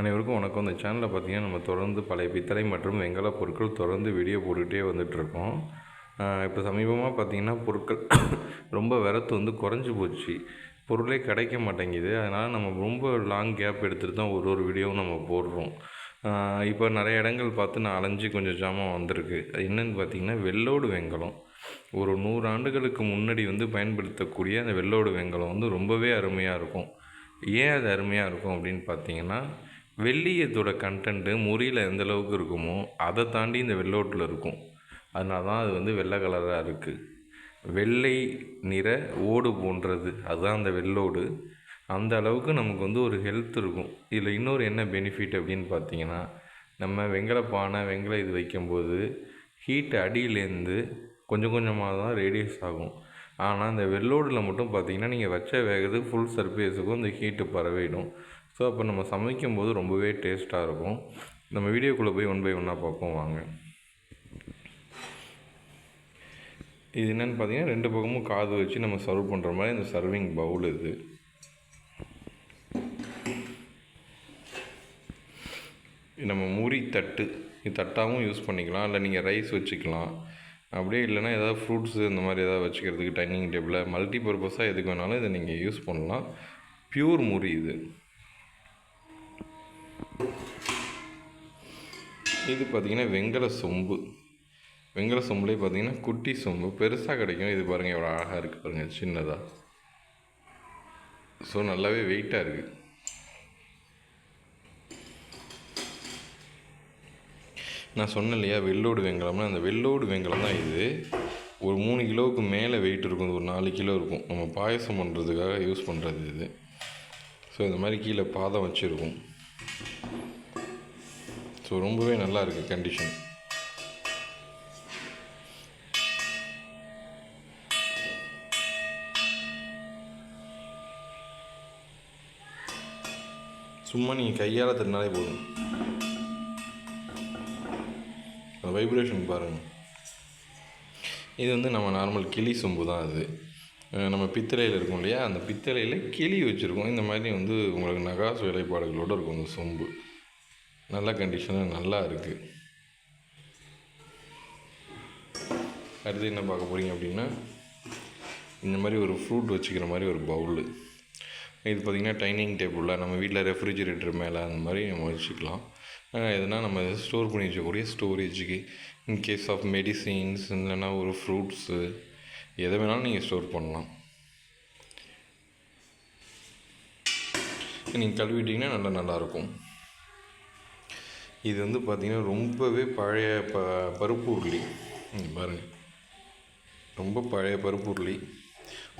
அனைவருக்கும் வணக்கம். இந்த சேனலில் பார்த்தீங்கன்னா நம்ம தொடர்ந்து பழைய பித்தளை மற்றும் வெங்கல பொருட்கள் தொடர்ந்து வீடியோ போட்டுகிட்டே வந்துட்டுருக்கோம் இப்போ சமீபமாக பார்த்தீங்கன்னா பொருட்கள் ரொம்ப விரத்து வந்து குறைஞ்சி போச்சு. பொருளே கிடைக்க மாட்டேங்குது. அதனால் நம்ம ரொம்ப லாங் கேப் எடுத்துகிட்டு தான் ஒரு ஒரு வீடியோவும் நம்ம போடுறோம். இப்போ நிறைய இடங்கள் பார்த்து நான் அலைஞ்சு கொஞ்சம் ஜாமான் வந்திருக்கு. அது என்னென்னு பார்த்தீங்கன்னா வெள்ளோடு வெங்கலம். ஒரு நூறு ஆண்டுகளுக்கு முன்னாடி வந்து பயன்படுத்தக்கூடிய அந்த வெள்ளோடு வெங்கலம் வந்து ரொம்பவே அருமையாக இருக்கும். ஏன் அது அருமையாக இருக்கும் அப்படின்னு பார்த்தீங்கன்னா வெள்ளியத்தோட கண்டென்ட்டு முறியில் எந்த அளவுக்கு இருக்குமோ அதை தாண்டி இந்த வெள்ளோட்டில் இருக்கும். அதனால தான் அது வந்து வெள்ளை கலராக இருக்குது வெள்ளை நிற ஓடு போன்றது அதுதான் அந்த வெள்ளோடு அந்த அளவுக்கு நமக்கு வந்து ஒரு ஹெல்த் இருக்கும். இதில் இன்னொரு என்ன பெனிஃபிட் அப்படின்னு பார்த்தீங்கன்னா நம்ம வெங்கல பானை வெங்கல இது வைக்கும்போது ஹீட் அடியிலேருந்து கொஞ்சம் கொஞ்சமாக தான் ரேடியஸ் ஆகும். ஆனால் இந்த வெள்ளோடில் மட்டும் பார்த்தீங்கன்னா நீங்கள் வச்ச வேகத்துக்கு ஃபுல் சர்ஃபேஸுக்கும் இந்த ஹீட்டு பரவிடும். ஸோ அப்போ நம்ம சமைக்கும் போது ரொம்பவே டேஸ்ட்டாக இருக்கும். நம்ம வீடியோக்குள்ளே போய் ஒன் பை ஒன்னாக பார்ப்போம் வாங்க. இது என்னென்னு பார்த்தீங்கன்னா ரெண்டு பக்கமும் காது வச்சு நம்ம சர்வ் பண்ணுற மாதிரி இந்த சர்விங் பவுல் இது. நம்ம முறி தட்டு. இது தட்டாகவும் யூஸ் பண்ணிக்கலாம். இல்லை நீங்கள் ரைஸ் வச்சுக்கலாம். அப்படியே இல்லைன்னா ஏதாவது ஃப்ரூட்ஸு இந்த மாதிரி ஏதாவது வச்சுக்கிறதுக்கு டைனிங் டேபிளில் மல்டி பர்பஸாக எதுக்கு வேணாலும் இதை நீங்கள் யூஸ் பண்ணலாம். ப்யூர் முறி இது. இது பார்த்திங்கன்னா வெங்கல சொம்பு. வெங்கல சொம்புலேயே பார்த்தீங்கன்னா குட்டி சொம்பு. பெருசாக கிடைக்கும். இது பாருங்கள் எவ்வளோ அழகாக இருக்குது பாருங்கள் சின்னதாக ஸோ நல்லாவே வெயிட்டாக இருக்குது நான் சொன்னேன் இல்லையா வெள்ளோடு வெங்கலம்னா? அந்த வெள்ளோடு வெங்கலம் தான் இது. ஒரு மூணு கிலோவுக்கு மேலே வெயிட் இருக்கும். ஒரு நாலு கிலோ இருக்கும். நம்ம பாயசம் பண்ணுறதுக்காக யூஸ் பண்ணுறது இது. ஸோ இந்த மாதிரி கீழே பாதம் வச்சுருக்கும். ஸோ ரொம்பவே நல்லா இருக்குது கண்டிஷன் சும்மா நீங்கள் கையால் தட்டினாலே போதும். அந்த வைப்ரேஷன் பாருங்கள் இது வந்து நம்ம நார்மல் கிளி சொம்பு தான் அது. நம்ம பித்தளையில் இருக்கும் இல்லையா? அந்த பித்தளையில் கிளி வச்சுருக்கோம். இந்த மாதிரி வந்து உங்களுக்கு நகாசு வேலைப்பாடுகளோடு இருக்கும் அந்த சொம்பு. நல்ல கண்டிஷனாக நல்லா இருக்குது அடுத்து என்ன பார்க்க போகிறீங்க அப்படின்னா இந்த மாதிரி ஒரு ஃப்ரூட் வச்சுக்கிற மாதிரி ஒரு பவுலு இது பார்த்திங்கன்னா டைனிங் டேபிளில் நம்ம வீட்டில் ரெஃப்ரிஜிரேட்டர் மேலே அந்த மாதிரி நம்ம வச்சுக்கலாம். எதுனா நம்ம ஸ்டோர் பண்ணி வச்சக்கூடிய ஸ்டோரேஜுக்கு இன்கேஸ் ஆஃப் மெடிசின்ஸ் இல்லைன்னா ஒரு ஃப்ரூட்ஸு எதை வேணாலும் நீங்கள் ஸ்டோர் பண்ணலாம். நீங்கள் கழுவிட்டிங்கன்னா நல்லா நல்லாயிருக்கும் இது வந்து பார்த்திங்கன்னா ரொம்பவே பழைய ப பருப்பு உருளி. பாருங்கள் ரொம்ப பழைய பருப்பு உருளி.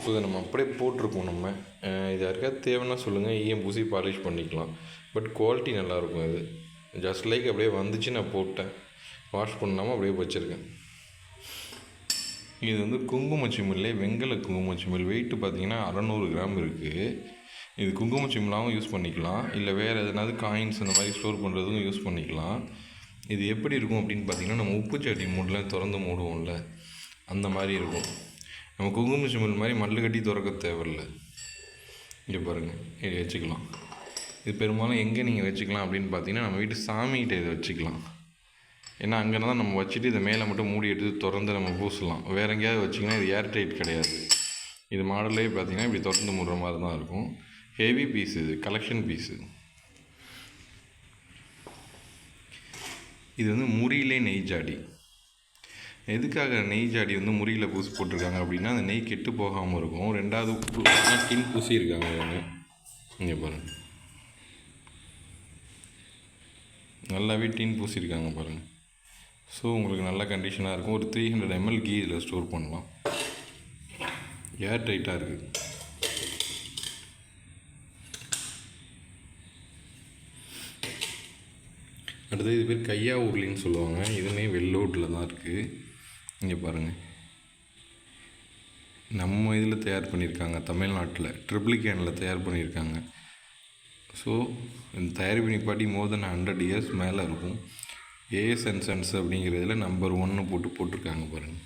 ஸோ இதை நம்ம அப்படியே போட்டிருக்கோம் நம்ம. இது யாருக்காவது தேவைன்னா சொல்லுங்கள் ஈயம் பூசி பாலிஷ் பண்ணிக்கலாம். பட் குவாலிட்டி நல்லாயிருக்கும் இது. ஜஸ்ட் லைக் அப்படியே வந்துச்சு நான் போட்டேன். வாஷ் பண்ணாமல் அப்படியே வச்சுருக்கேன். இது வந்து குங்குமச்சிமில்லே வெங்கல குங்குமச்சிமில். வெயிட்டு பார்த்தீங்கன்னா அறநூறு கிராம் இருக்குது இது குங்கும சிம்லாவும் யூஸ் பண்ணிக்கலாம். இல்லை வேறு எதனாவது காயின்ஸ் அந்த மாதிரி ஸ்டோர் பண்ணுறதுக்கும் யூஸ் பண்ணிக்கலாம். இது எப்படி இருக்கும் அப்படின்னு பார்த்தீங்கன்னா நம்ம உப்பு சட்டி மூடில் திறந்து மூடுவோம்ல. அந்த மாதிரி இருக்கும். நம்ம குங்கும சிம்மல் மாதிரி மல்லு கட்டி திறக்க தேவையில்ல. இங்கே பாருங்கள் இது வச்சுக்கலாம். இது பெரும்பாலும் எங்கே நீங்கள் வச்சுக்கலாம் அப்படின்னு பார்த்தீங்கன்னா நம்ம வீட்டு சாமிகிட்ட இதை வச்சுக்கலாம். ஏன்னா அங்கே தான் நம்ம வச்சுட்டு இதை மேலே மட்டும் மூடி எடுத்து திறந்து நம்ம பூசலாம். வேறு எங்கேயாவது வச்சிங்கன்னா இது ஏர் டைட் கிடையாது. இது மாடலே பார்த்தீங்கன்னா இப்படி திறந்து மூடுற மாதிரி தான் இருக்கும். ஹெவி பீஸ் இது கலெக்ஷன் பீஸு இது வந்து முறியிலே நெய் ஜாடி. எதுக்காக நெய் ஜாடி வந்து முறியில் பூசி போட்டிருக்காங்க அப்படின்னா அந்த நெய் கெட்டு போகாமல் இருக்கும். ரெண்டாவது டின் பூசியிருக்காங்க இவங்க. இங்கே பாருங்கள் நல்லாவே டின் பூசியிருக்காங்க பாருங்கள் ஸோ உங்களுக்கு நல்ல கண்டிஷனாக இருக்கும். ஒரு த்ரீ ஹண்ட்ரட் எம்எல் கீ இதில் ஸ்டோர் பண்ணலாம். ஏர் டைட்டாக இருக்குது அடுத்து இது பேர் கையா உருளின்னு சொல்லுவாங்க. இதுவுமே வெள்ளோட்டில் தான் இருக்குது இங்கே பாருங்கள் நம்ம இதில் தயார் பண்ணியிருக்காங்க. தமிழ்நாட்டில் ட்ரிபுளிகேனில் தயார் பண்ணியிருக்காங்க. ஸோ இந்த தயாரிப்பு நிப்பாட்டி மோர் தென் ஹண்ட்ரட் இயர்ஸ் மேலே இருக்கும். ஏஎஸ் அண்ட் சன்ஸ் அப்படிங்கிறதுல நம்பர் ஒன்று போட்டு போட்டிருக்காங்க பாருங்கள்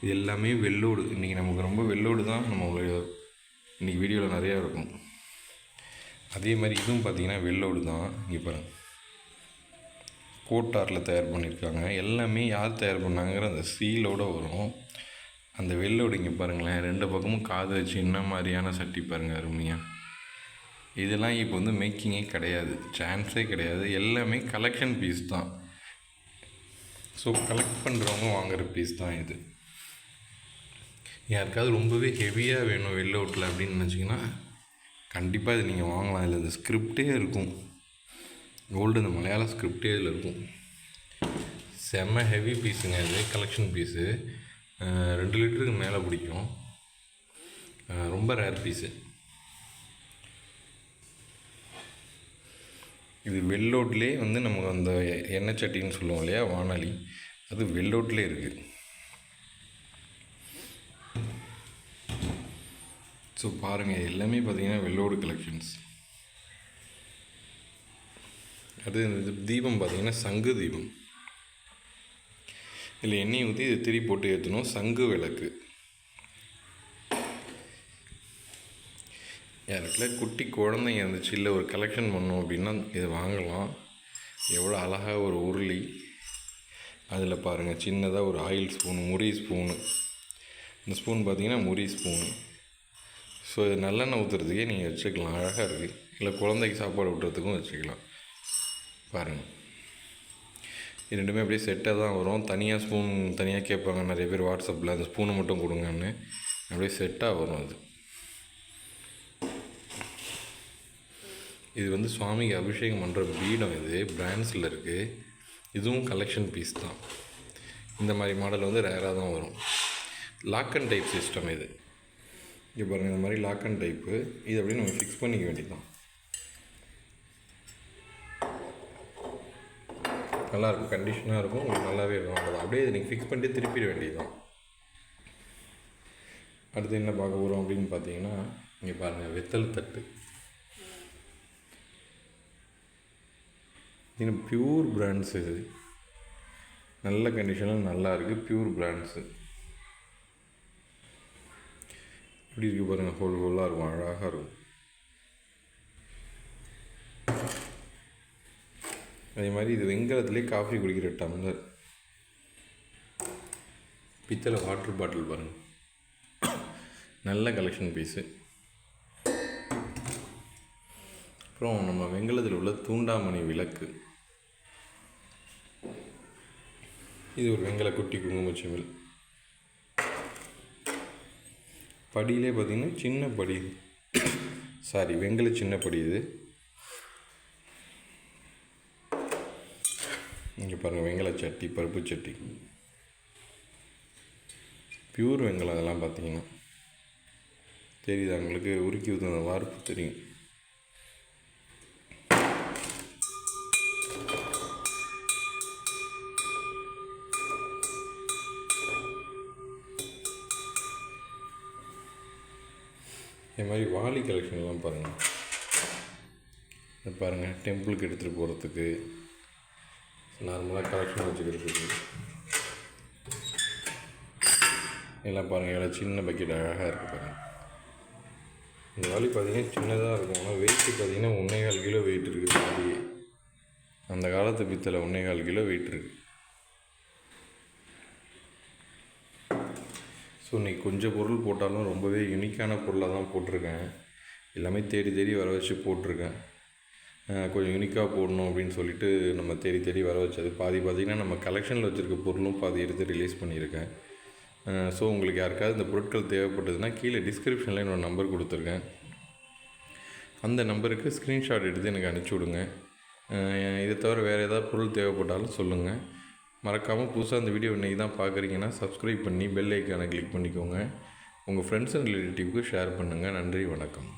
இது எல்லாமே வெள்ளோடு. இன்றைக்கி நமக்கு ரொம்ப வெள்ளோடு தான். நம்ம இன்றைக்கி வீடியோவில் நிறையா இருக்கும். அதே மாதிரி இதுவும் பார்த்தீங்கன்னா வெள்ளோடு தான். இங்கே பாருங்கள் கோட்டாரில் தயார் பண்ணியிருக்காங்க. எல்லாமே யார் தயார் பண்ணாங்கிற அந்த சீலோடு வரும். அந்த வெள்ளோடு இங்கே பாருங்களேன். ரெண்டு பக்கமும் காது வச்சு என்ன மாதிரியான சட்டி பாருங்கள் அருமையாக இதெல்லாம் இப்போ வந்து மேக்கிங்கே கிடையாது. சான்ஸே கிடையாது. எல்லாமே கலெக்ஷன் பீஸ் தான். ஸோ கலெக்ட் பண்ணுறவங்க வாங்குகிற பீஸ் தான் இது. யாருக்காவது ரொம்பவே ஹெவியாக வேணும் வெள்ள அவுட்டில் அப்படின்னு நினச்சிங்கன்னா கண்டிப்பாக இது நீங்கள் வாங்கலாம். இல்லை இந்த ஸ்கிரிப்டே இருக்கும். ஓல்டு இந்த மலையாள ஸ்கிரிப்டே இதில் இருக்கும். செம்ம ஹெவி பீஸுங்க இது கலெக்ஷன் பீஸு ரெண்டு லிட்டருக்கு மேலே பிடிக்கும். ரொம்ப ரேர் பீஸு இது வெள்ளோட்லேயே வந்து நமக்கு அந்த எண்ணெய் சட்டின்னு சொல்லுவோம் இல்லையா வானொலி. அது வெள்ளோட்லேயே இருக்குது ஸோ பாருங்கள் எல்லாமே பார்த்தீங்கன்னா வெள்ளோடு கலெக்ஷன்ஸ் அது இந்த தீபம் பார்த்தீங்கன்னா சங்கு தீபம். இதில் எண்ணெய் ஊற்றி இது திரி போட்டு ஏற்றணும் சங்கு விளக்கு. யாருக்குள்ள குட்டி குழந்தைங்க இருந்துச்சு இல்லை ஒரு கலெக்ஷன் பண்ணோம் அப்படின்னா இதை வாங்கலாம். எவ்வளோ அழகாக ஒரு உருளி. அதில் பாருங்கள் சின்னதாக ஒரு ஆயில் ஸ்பூனு முறி ஸ்பூனு இந்த ஸ்பூன் பார்த்தீங்கன்னா முறி ஸ்பூனு ஸோ இது நல்லெண்ணெய் ஊற்றுறதுக்கே நீங்கள் வச்சுக்கலாம். அழகாக இருக்குது இல்லை குழந்தைக்கு சாப்பாடு ஊட்டுறதுக்கும் வச்சுக்கலாம். பாருங்கள் இது ரெண்டுமே அப்படியே செட்டாக தான் வரும். தனியாக ஸ்பூன் தனியாக கேட்பாங்க. நிறைய பேர் வாட்ஸ்அப்பில் அந்த ஸ்பூனை மட்டும் கொடுங்கன்னு. அப்படியே செட்டாக வரும் அது. இது வந்து சுவாமிக்கு அபிஷேகம் பண்ணுற பீடம் இது. பிராண்ட்ஸில் இருக்குது இதுவும் கலெக்ஷன் பீஸ் தான். இந்த மாதிரி மாடல் வந்து ரேராக தான் வரும். லாக் அண்ட் டைப் சிஸ்டம் இது. இங்கே பாருங்கள் இந்த மாதிரி லாக் அண்ட் டைப்பு இது அப்படியே நம்ம ஃபிக்ஸ் பண்ணிக்க வேண்டியதுதான். நல்லாயிருக்கும் கண்டிஷனாக இருக்கும் உங்களுக்கு நல்லாவே இருக்கும். அவ்வளோதான் அப்படியே இதை நீங்கள் ஃபிக்ஸ் பண்ணிட்டு திருப்பிட வேண்டியதுதான். அடுத்து என்ன பார்க்க போகிறோம் அப்படின்னு பார்த்தீங்கன்னா இங்கே பாருங்கள் வெத்தல் தட்டு. இது பியூர் பிராண்ட்ஸு இது. நல்ல கண்டிஷனில் நல்லா இருக்குது பியூர் பிராண்ட்ஸு எப்படி இருக்கு பாருங்கள் ஹோல் ஹோலாக இருக்கும் அழகாக இருக்கும் அதே மாதிரி இது வெங்கலத்திலே காஃபி குடிக்கிற டம்ளர். பித்தளை வாட்டர் பாட்டில் பாருங்கள் நல்ல கலெக்ஷன் பீஸு அப்புறம் நம்ம வெங்கலத்தில் உள்ள தூண்டாமணி விளக்கு. இது ஒரு வெங்கல குட்டி குங்குமச்சிமிழ் படியிலே பார்த்தீங்கன்னா சின்ன படி. சாரி வெங்கல சின்ன படி இது. இங்கே பாருங்கள் வெங்கல சட்டி பருப்பு சட்டி. பியூர் வெங்கலம் அதெல்லாம் பார்த்தீங்கன்னா. தெரியுது உங்களுக்கு? உருக்கி ஊற்றுன வார்ப்பு தெரியும். இது மாதிரி வாலி கலெக்ஷன்லாம் பாருங்கள் பாருங்கள் டெம்பிளுக்கு எடுத்துகிட்டு போகிறதுக்கு நார்மலாக கலெக்ஷன் வச்சுக்கிறதுக்கு. எல்லாம் பாருங்கள் எவ்வளோ சின்ன பக்கெட் அழகாக இருக்குது பாருங்கள் இந்த வாலி பார்த்தீங்கன்னா சின்னதாக இருக்கும். ஆனால் வெயிட்டு பார்த்தீங்கன்னா ஒன்றே கால் கிலோ வெயிட் இருக்குது. வாலியே அந்த காலத்து பித்தளை ஒன்றே கால் கிலோ வெயிட் இருக்குது ஸோ இன்றைக்கி கொஞ்சம் பொருள் போட்டாலும் ரொம்பவே யூனிக்கான பொருளாக தான் போட்டிருக்கேன். எல்லாமே தேடி தேடி வர வச்சு போட்டிருக்கேன். கொஞ்சம் யூனிக்காக போடணும் அப்படின்னு சொல்லிட்டு நம்ம தேடி தேடி வர வச்சது. பாதி பார்த்திங்கன்னா நம்ம கலெக்ஷனில் வச்சுருக்க பொருளும் பாதி எடுத்து ரிலீஸ் பண்ணியிருக்கேன். ஸோ உங்களுக்கு யாருக்காவது இந்த பொருட்கள் தேவைப்பட்டதுன்னா கீழே டிஸ்கிரிப்ஷனில் என்னோடய நம்பர் கொடுத்துருக்கேன். அந்த நம்பருக்கு ஸ்க்ரீன்ஷாட் எடுத்து எனக்கு அனுப்பிச்சி விடுங்க. இதை தவிர வேறு ஏதாவது பொருள் தேவைப்பட்டாலும் சொல்லுங்கள் மறக்காமல் புதுசாக அந்த வீடியோ இன்றைக்கி தான் பார்க்குறீங்கன்னா சப்ஸ்கிரைப் பண்ணி பெல் ஐக்கானை கிளிக் பண்ணிக்கோங்க. உங்கள் ஃப்ரெண்ட்ஸ் அண்ட் ரிலேட்டிவ்க்கு ஷேர் பண்ணுங்கள் நன்றி வணக்கம்.